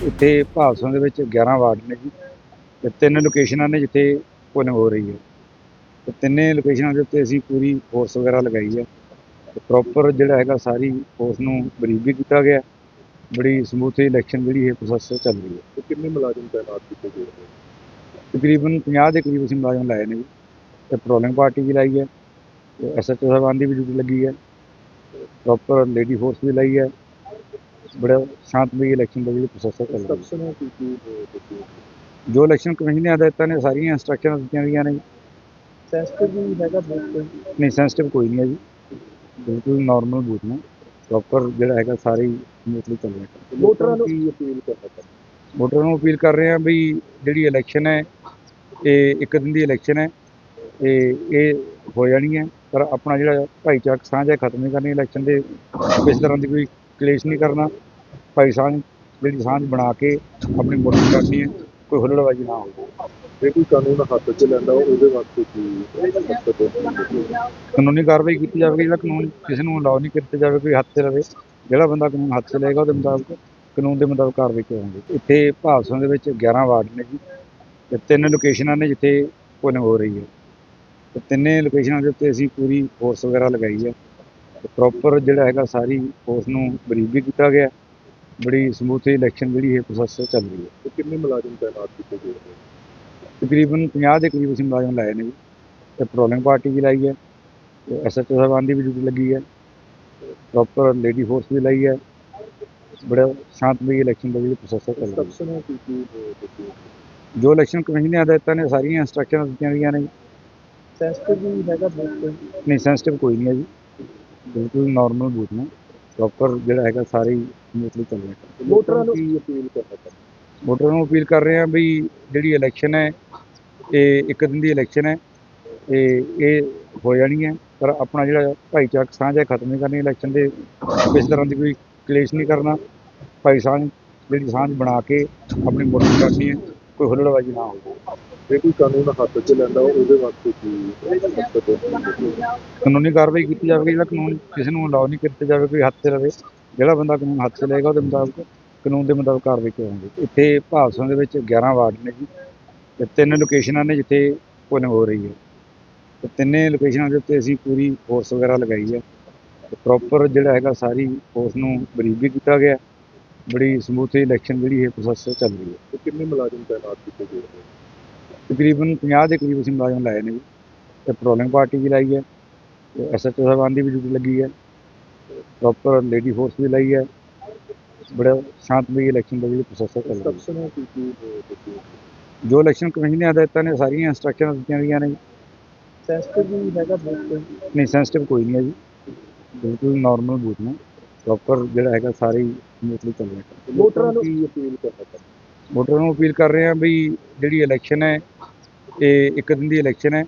ਇੱਥੇ ਭਾਦਸੋਂ ਦੇ ਵਿੱਚ 11 ਵਾਰਡ ਨੇ ਜੀ। ਤੇ ਤਿੰਨ ਲੋਕੇਸ਼ਨਾਂ ਨੇ ਜਿੱਥੇ ਪੋਲਿੰਗ ਹੋ ਰਹੀ ਹੈ। ਤੇ ਤਿੰਨੇ ਲੋਕੇਸ਼ਨਾਂ ਦੇ ਉੱਤੇ ਅਸੀਂ ਪੂਰੀ ਫੋਰਸ ਵਗੈਰਾ ਲਗਾਈ ਹੈ। ਤੇ ਪ੍ਰੋਪਰ ਜਿਹੜਾ ਹੈਗਾ ਸਾਰੀ ਫੋਰਸ ਨੂੰ ਬਰੀਫ ਵੀ ਕੀਤਾ ਗਿਆ। ਬੜੀ ਸਮੂਥ ਇਲੈਕਸ਼ਨ ਜਿਹੜੀ ਹੈ ਪ੍ਰੋਸੈਸ ਚੱਲ ਰਹੀ ਹੈ। ਤੇ ਕਿੰਨੇ ਮੁਲਾਜ਼ਮ ਤਾਇਨਾਤ ਕੀਤੇ ਗਏ ਤਕਰੀਬਨ 50 ਦੇ ਕਰੀਬ ਅਸੀਂ ਮੁਲਾਜ਼ਮ ਲਾਏ ਨੇ ਜੀ। ਤੇ ਪੈਟਰੋਲਿੰਗ ਪਾਰਟੀ ਵੀ ਲਾਈ ਹੈ। ਐਸਐਚਓ ਸਾਹਿਬਾਨ ਦੀ ਵੀ ਡਿਊਟੀ ਲੱਗੀ ਹੈ। ਪ੍ਰੋਪਰ ਲੇਡੀ ਫੋਰਸ ਵੀ ਲਾਈ ਹੈ। ਬੜਾ ਸ਼ਾਂਤਮਈ ਇਲੈਕਸ਼ਨ ਦਾ ਜਿਹੜੀ ਪ੍ਰੋਸੈਸ ਚੱਲ ਰਹੀ ਹੈ। ਕੀ ਕੀ ਜੋ ਇਲੈਕਸ਼ਨ ਕਮਿਸ਼ਨ ਨੇ ਹਦਾਇਤਾਂ ਨੇ ਸਾਰੀਆਂ ਇੰਸਟਰਕਸ਼ਨਾਂ ਦਿੱਤੀਆਂ ਗਈਆਂ ਨੇ। ਸੈਂਸਿਟਿਵ ਵੀ ਹੈਗਾ ਬਹੁਤ ਨਹੀਂ ਸੈਂਸਿਟਿਵ ਕੋਈ ਨਹੀਂ ਹੈ ਜੀ। ਬਿਲਕੁਲ ਨਾਰਮਲ ਬੂਥ ਨੇ। ਪ੍ਰੋਪਰ ਜਿਹੜਾ ਹੈਗਾ ਸਾਰੇ ਸਮੂਥਲੀ ਚੱਲ ਰਿਹਾ ਹੈ। ਵੋਟਰਾਂ ਨੂੰ ਕੀ ਅਪੀਲ ਕਰਨਾ ਵੋਟਰਾਂ ਨੂੰ ਅਪੀਲ ਕਰ ਰਹੇ ਹਾਂ ਵੀ ਜਿਹੜੀ ਇਲੈਕਸ਼ਨ ਹੈ ਇਹ ਇੱਕ ਦਿਨ ਦੀ ਇਲੈਕਸ਼ਨ ਹੈ। ਇਹ ਇਹ ਹੋ ਜਾਣੀ ਹੈ। ਪਰ ਆਪਣਾ ਜਿਹੜਾ ਭਾਈਚਾਰਕ ਸਾਂਝ ਹੈ ਖਤਮ ਨਹੀਂ ਕਰਨੀ ਇਲੈਕਸ਼ਨ ਦੇ। ਕਿਸੇ ਤਰ੍ਹਾਂ ਦੀ ਕੋਈ ਕਲੇਸ਼ ਨਹੀਂ ਕਰਨਾ। ਭਾਈ ਸਾਂਝ ਜਿਹੜੀ ਸਾਂਝ ਬਣਾ ਕੇ ਆਪਣੀ ਵੋਟਿੰਗ ਕਰਨੀ ਹੈ ਕੋਈ ਹੁੱਲੜਬਾਜ਼ੀ ਨਾ ਹੋਵੇ। ਜੇ ਕੋਈ ਕਾਨੂੰਨ ਹੱਥ 'ਚ ਲੈਂਦਾ ਉਹਦੇ ਵਾਸਤੇ ਕੀ ਕਾਨੂੰਨੀ ਕਾਰਵਾਈ ਕੀਤੀ ਜਾਵੇਗੀ ਜਿਹੜਾ ਕਾਨੂੰਨ ਕਿਸੇ ਨੂੰ ਅਲਾਉ ਨਹੀਂ ਕੀਤਾ ਜਾਵੇ ਕੋਈ ਹੱਥ 'ਚ ਲਵੇ ਜਿਹੜਾ ਬੰਦਾ ਕਾਨੂੰਨ ਹੱਥ 'ਚ ਲਏਗਾ ਉਹਦੇ ਮੁਤਾਬਕ ਕਾਨੂੰਨ ਦੇ ਮੁਤਾਬਕ ਕਾਰਵਾਈ ਕਰਾਂਗੇ। ਇੱਥੇ ਭਾਦਸੋਂ ਦੇ ਵਿੱਚ 11 ਵਾਰਡ ਨੇ ਜੀ ਤੇ ਤਿੰਨ ਲੋਕੇਸ਼ਨਾਂ ਨੇ ਜਿੱਥੇ ਪੋਲਿੰਗ ਹੋ ਰਹੀ ਹੈ। ਤੇ ਤਿੰਨੇ ਲੋਕੇਸ਼ਨਾਂ ਦੇ ਉੱਤੇ ਅਸੀਂ ਪੂਰੀ ਫੋਰਸ ਵਗੈਰਾ ਲਗਾਈ ਹੈ। ਪ੍ਰੋਪਰ ਜਿਹੜਾ ਹੈਗਾ ਸਾਰੀ ਫੋਰਸ ਨੂੰ ਬਰੀਫ ਵੀ ਕੀਤਾ ਗਿਆ। ਬੜੀ ਸਮੂਥ ਇਲੈਕਸ਼ਨ ਜਿਹੜੀ ਹੈ ਪ੍ਰੋਸੈਸ ਚੱਲ ਰਹੀ ਹੈ। ਤੇ ਕਿੰਨੇ ਮੁਲਾਜ਼ਮ ਤਾਇਨਾਤ ਕੀਤੇ ਗਏ ਨੇ? ਤਕਰੀਬਨ 50 ਦੇ ਕਰੀਬ ਅਸੀਂ ਮੁਲਾਜ਼ਮ ਲਾਏ ਨੇ ਜੀ। ਤੇ ਪੈਟਰੋਲਿੰਗ ਪਾਰਟੀ ਵੀ ਲਾਈ ਹੈ ਐਸਐਚਓ ਸਾਹਿਬਾਨ ਦੀ ਵੀ ਡਿਊਟੀ ਲੱਗੀ ਹੈ। ਪ੍ਰੋਪਰ ਲੇਡੀ ਫੋਰਸ ਵੀ ਲਾਈ ਹੈ। ਬੜਾ ਸ਼ਾਂਤਮਈ ਇਲੈਕਸ਼ਨ ਦਾ ਜਿਹੜੀ ਪ੍ਰੋਸੈਸ ਚੱਲ ਰਹੀ ਹੈ। ਜੋ ਇਲੈਕਸ਼ਨ ਕਮਿਸ਼ਨ ਨੇ ਹਦਾਇਤਾਂ ਨੇ ਸਾਰੀਆਂ ਇੰਸਟਰਕਸ਼ਨਾਂ ਦਿੱਤੀਆਂ ਗਈਆਂ ਨੇ। ਸੈਂਸਿਟਿਵ ਵੀ ਹੈਗਾ ਬਹੁਤ ਨਹੀਂ ਸੈਂਸਿਟਿਵ ਕੋਈ ਨਹੀਂ ਹੈ ਜੀ। ਬਿਲਕੁਲ ਨਾਰਮਲ ਬੂਥ ਨੇ। ਪ੍ਰੋਪਰ ਜਿਹੜਾ ਹੈਗਾ ਸਾਰੇ ਸਮੂਥਲੀ ਚੱਲ ਰਿਹਾ ਹੈ। ਵੋਟਰਾਂ ਨੂੰ ਕੀ ਅਪੀਲ ਕਰਨਾ ਚਾਹੁੰਦੇ ਵੋਟਰਾਂ ਨੂੰ ਅਪੀਲ ਕਰ ਰਹੇ ਹਾਂ ਵੀ ਜਿਹੜੀ ਇਲੈਕਸ਼ਨ ਹੈ ਇਹ ਇੱਕ ਦਿਨ ਦੀ ਇਲੈਕਸ਼ਨ ਹੈ ਇਹ ਇਹ ਹੋ ਜਾਣੀ ਹੈ। ਪਰ ਆਪਣਾ ਜਿਹੜਾ ਭਾਈਚਾਰਕ ਸਾਂਝ ਹੈ ਖਤਮ ਨਹੀਂ ਕਰਨੀ ਇਲੈਕਸ਼ਨ ਦੇ ਕਿਸੇ ਤਰ੍ਹਾਂ ਦੀ ਕੋਈ ਕਲੇਸ਼ ਨਹੀਂ ਕਰਨਾ। ਭਾਈ ਸਾਂਝ ਜਿਹੜੀ ਸਾਂਝ ਬਣਾ ਕੇ ਆਪਣੀ ਵੋਟਿੰਗ ਕਰਨੀ ਹੈ। ਕੋਈ ਹੁੱਲੜਬਾਜ਼ੀ ਨਾ ਹੋਵੇ। ਜੇ ਕੋਈ ਕਾਨੂੰਨ ਹੱਥ 'ਚ ਲੈਂਦਾ ਉਹਦੇ ਵਾਸਤੇ ਕੀ ਕਾਨੂੰਨੀ ਕਾਰਵਾਈ ਕੀਤੀ ਜਾਵੇਗੀ ਜਿਹੜਾ ਕਾਨੂੰਨ ਕਿਸੇ ਨੂੰ ਅਲਾਉ ਨਹੀਂ ਕੀਤਾ ਜਾਵੇ ਕੋਈ ਹੱਥ 'ਚ ਲਵੇ ਜਿਹੜਾ ਬੰਦਾ ਕਾਨੂੰਨ ਹੱਥ 'ਚ ਲਏਗਾ ਉਹਦੇ ਮੁਤਾਬਕ ਕਾਨੂੰਨ ਦੇ ਮੁਤਾਬਕ ਕਾਰਵਾਈ ਕਰਾਂਗੇ। ਇੱਥੇ ਭਾਦਸੋਂ ਦੇ ਵਿੱਚ 11 ਵਾਰਡ ਨੇ ਜੀ ਤੇ ਤਿੰਨ ਲੋਕੇਸ਼ਨਾਂ ਨੇ ਜਿੱਥੇ ਪੋਲਿੰਗ ਹੋ ਰਹੀ ਹੈ। ਤੇ ਤਿੰਨੇ ਲੋਕੇਸ਼ਨਾਂ ਦੇ ਉੱਤੇ ਅਸੀਂ ਪੂਰੀ ਫੋਰਸ ਵਗੈਰਾ ਲਗਾਈ ਹੈ। ਪ੍ਰੋਪਰ ਜਿਹੜਾ ਹੈਗਾ ਸਾਰੀ ਫੋਰਸ ਨੂੰ ਬਰੀਫ ਵੀ ਕੀਤਾ ਗਿਆ। ਬੜੀ ਸਮੂਥ ਇਲੈਕਸ਼ਨ ਜਿਹੜੀ ਹੈ ਪ੍ਰੋਸੈਸ ਚੱਲ ਰਹੀ ਹੈ। ਤੇ ਕਿੰਨੇ ਮੁਲਾਜ਼ਮ ਤਾਇਨਾਤ ਕੀਤੇ ਗਏ ਨੇ? ਤਕਰੀਬਨ 50 ਦੇ ਕਰੀਬ ਅਸੀਂ ਮੁਲਾਜ਼ਮ ਲਾਏ ਨੇ ਜੀ। ਤੇ ਪੈਟਰੋਲਿੰਗ ਪਾਰਟੀ ਵੀ ਲਾਈ ਹੈ ਐਸਐਚਓ ਸਾਹਿਬਾਨ ਦੀ ਵੀ ਡਿਊਟੀ ਲੱਗੀ ਹੈ ਪ੍ਰੋਪਰ ਲੇਡੀ ਫੋਰਸ ਵੀ ਲਾਈ ਹੈ। ਬੜਾ ਸ਼ਾਂਤਮਈ ਇਲੈਕਸ਼ਨ ਦਾ ਜਿਹੜੀ ਪ੍ਰੋਸੈਸ ਚੱਲ ਰਹੀ ਹੈ। ਜੋ ਇਲੈਕਸ਼ਨ ਕਮਿਸ਼ਨ ਨੇ ਹਦਾਇਤਾਂ ਨੇ ਸਾਰੀਆਂ ਇੰਸਟਰਕਸ਼ਨਾਂ ਦਿੱਤੀਆਂ ਗਈਆਂ ਨੇ। ਸੈਂਸਿਟਿਵ ਵੀ ਹੈਗਾ ਬਹੁਤ ਨਹੀਂ ਸੈਂਸਿਟਿਵ ਕੋਈ ਨਹੀਂ ਹੈ ਜੀ। ਬਿਲਕੁਲ ਨਾਰਮਲ ਬੂਥ ਨੇ। ਪ੍ਰੋਪਰ ਜਿਹੜਾ ਹੈਗਾ ਸਾਰੇ ਸਮੂਥਲੀ ਚੱਲ ਰਿਹਾ ਹੈ। ਵੋਟਰਾਂ ਨੂੰ ਕੀ ਅਪੀਲ ਨੂੰ? ਕਰ ਰਹੇ ਹਾਂ ਵੀ ਜਿਹੜੀ ਇਲੈਕਸ਼ਨ ਹੈ ਇਹ ਇੱਕ ਦਿਨ ਦੀ ਇਲੈਕਸ਼ਨ ਹੈ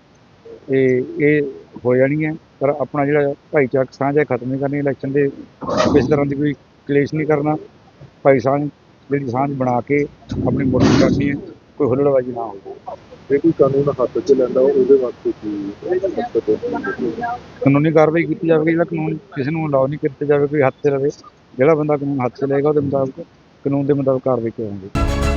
ਇਹ ਇਹ ਹੋ ਜਾਣੀ ਹੈ। ਪਰ ਆਪਣਾ ਜਿਹੜਾ ਭਾਈਚਾਰਕ ਸਾਂਝ ਹੈ ਖਤਮ ਨਹੀਂ ਕਰਨੀ ਇਲੈਕਸ਼ਨ ਦੇ ਕਿਸੇ ਤਰ੍ਹਾਂ ਦੀ ਕੋਈ ਕਲੇਸ਼ ਨਹੀਂ ਕਰਨਾ। ਭਾਈ ਸਾਂਝ ਜਿਹੜੀ ਸਾਂਝ ਬਣਾ ਕੇ ਆਪਣੀ ਵੋਟਿੰਗ ਕਰਨੀ ਹੈ ਕੋਈ ਹੁੱਲੜਬਾਜ਼ੀ ਨਾ ਹੋਵੇ। ਜੇ ਕੋਈ ਕਾਨੂੰਨ ਹੱਥ 'ਚ ਲੈਂਦਾ, ਉਹਦੇ ਵਾਸਤੇ ਕੀ ਕਾਨੂੰਨੀ ਕਾਰਵਾਈ ਕੀਤੀ ਜਾਵੇਗੀ ਜਿਹੜਾ ਕਾਨੂੰਨ ਕਿਸੇ ਨੂੰ ਅਲਾਉ ਨਹੀਂ ਕੀਤਾ ਜਾਵੇ, ਕੋਈ ਹੱਥ 'ਚ ਲਵੇ, ਜਿਹੜਾ ਬੰਦਾ ਕਾਨੂੰਨ ਹੱਥ 'ਚ ਲਏਗਾ, ਉਹਦੇ ਮੁਤਾਬਕ ਕਾਨੂੰਨ ਦੇ ਮੁਤਾਬਕ ਕਾਰਵਾਈ ਕਰਾਂਗੇ।